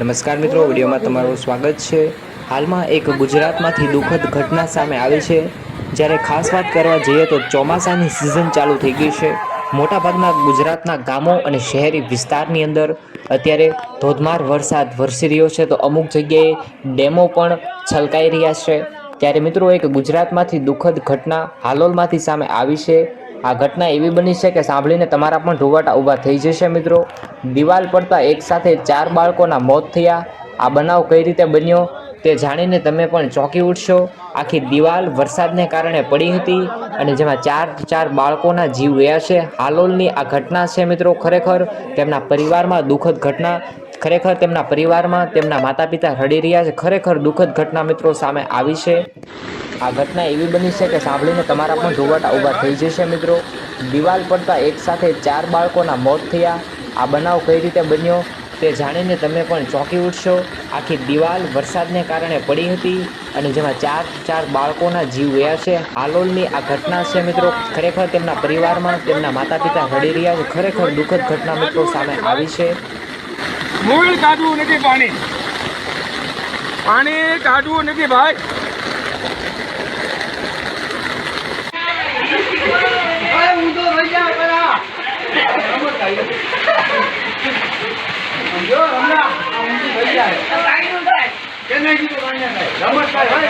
નમસ્કાર મિત્રો, વિડીયોમાં તમારું સ્વાગત છે. હાલમાં એક ગુજરાતમાંથી દુઃખદ ઘટના સામે આવી છે. જ્યારે ખાસ વાત કરવા જઈએ તો ચોમાસાની સિઝન ચાલુ થઈ ગઈ છે. મોટાભાગના ગુજરાતના ગામો અને શહેરી વિસ્તારની અંદર અત્યારે ધોધમાર વરસાદ વરસી રહ્યો છે. તો અમુક જગ્યાએ ડેમો પણ છલકાઈ રહ્યા છે. ત્યારે મિત્રો, એક ગુજરાતમાંથી દુઃખદ ઘટના હાલોલમાંથી સામે આવી છે. આ ઘટના એવી બની છે કે સાંભળીને તમારા પણ રૂવાટા ઊભા થઈ જશે, મિત્રો. દિવાલ પડતા એકસાથે ચાર બાળકોના મોત થયા. આ બનાવ કઈ રીતે બન્યો તે જાણીને તમે પણ ચોંકી ઉઠશો. આખી દિવાલ વરસાદને કારણે પડી હતી અને જેમાં ચાર ચાર બાળકોના જીવ ગયા છે. હાલોલની આ ઘટના છે, મિત્રો, ખરેખર. તેમના પરિવારમાં દુઃખદ ઘટના. ખરેખર તેમના પરિવારમાં તેમના માતા પિતા રડી રહ્યા છે. ખરેખર દુઃખદ ઘટના મિત્રો સામે આવી છે. આ ઘટના એવી બની છે કે સાંભળીને તમારા પણ ધોવાટા ઊભા થઈ જશે, મિત્રો. દિવાલ પડતા એકસાથે ચાર બાળકોના મોત થયા. આ બનાવ કઈ રીતે બન્યો તે જાણીને તમે પણ ચોંકી ઉઠશો. આખી દિવાલ વરસાદને કારણે પડી હતી અને જેમાં ચાર ચાર બાળકોના જીવ ગયા છે. હાલોલની આ ઘટના છે, મિત્રો. ખરેખર તેમના પરિવારમાં, તેમના માતા પિતા રડી રહ્યા છે ખરેખર દુઃખદ ઘટના, મિત્રો, સામે આવી છે. મૂળ કાઢવું નથી પાણી. પાણી કાઢવું નથી, ભાઈ. જો હમણાં ઊંઘી થઈ જાય. રમત થાય